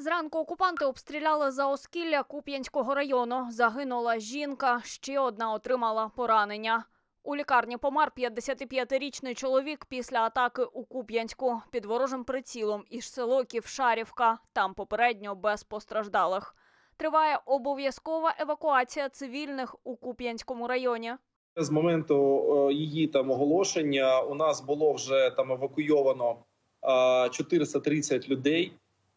Зранку окупанти обстріляли за Оскілля Куп'янського району. Загинула жінка, ще одна отримала поранення. У лікарні помер 55-річний чоловік після атаки у Куп'янську під ворожим прицілом із село Ківшарівка. Там попередньо без постраждалих. Триває обов'язкова евакуація цивільних у Куп'янському районі. З моменту е, її там оголошення у нас було вже там евакуйовано е, 430 людей.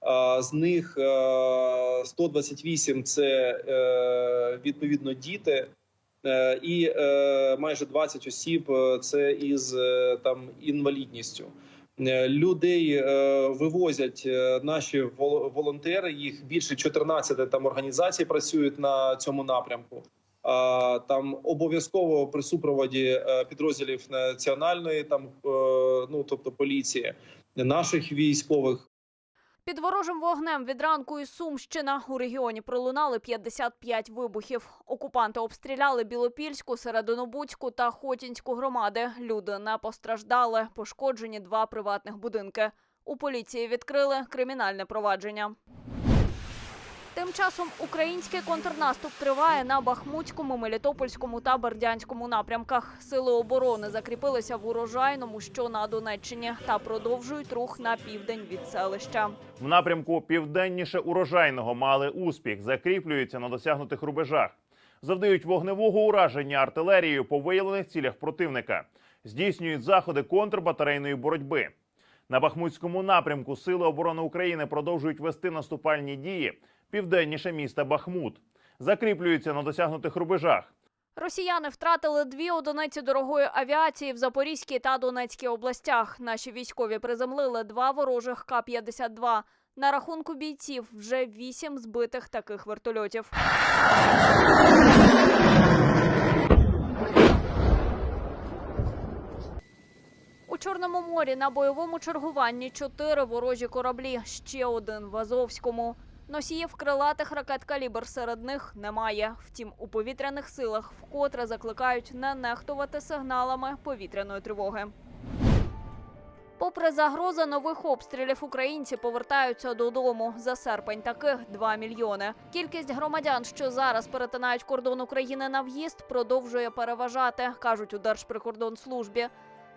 Е, З них е, 128 – це е, відповідно діти, е, і е, майже 20 осіб е, це із е, там інвалідністю. Е, Людей е, вивозять е, наші вол- волонтери. Їх більше 14 там організацій працюють на цьому напрямку. Там обов'язково при супроводі е, підрозділів національної, там е, ну тобто поліції, наших військових. Під ворожим вогнем від ранку і Сумщина у регіоні пролунали 55 вибухів. Окупанти обстріляли Білопільську, Серединобудську та Хотінську громади. Люди не постраждали. Пошкоджені два приватних будинки. У поліції відкрили кримінальне провадження. Тим часом український контрнаступ триває на Бахмутському, Мелітопольському та Бердянському напрямках. Сили оборони закріпилися в урожайному, що на Донеччині, та продовжують рух на південь від селища. В напрямку південніше урожайного мали успіх, закріплюються на досягнутих рубежах, завдають вогневого ураження артилерією по виявлених цілях противника, здійснюють заходи контрбатарейної боротьби. На Бахмутському напрямку Сили оборони України продовжують вести наступальні дії південніше міста Бахмут, закріплюються на досягнутих рубежах. Росіяни втратили дві одиниці дорогої авіації в Запорізькій та Донецькій областях. Наші військові приземлили два ворожих К-52. На рахунку бійців вже вісім збитих таких вертольотів. Чорному морі на бойовому чергуванні чотири ворожі кораблі, ще один в Азовському. Носіїв крилатих ракет калібр серед них немає. Втім, у повітряних силах вкотре закликають не нехтувати сигналами повітряної тривоги. Попри загрози нових обстрілів, українці повертаються додому. За серпень таких 2 мільйони. Кількість громадян, що зараз перетинають кордон України на в'їзд, продовжує переважати, кажуть у Держприкордонслужбі.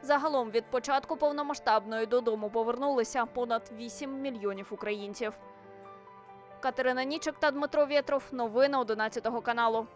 Загалом від початку повномасштабної додому повернулися понад 8 мільйонів українців. Катерина Нічик та Дмитро Вєтров. Новини 11 каналу.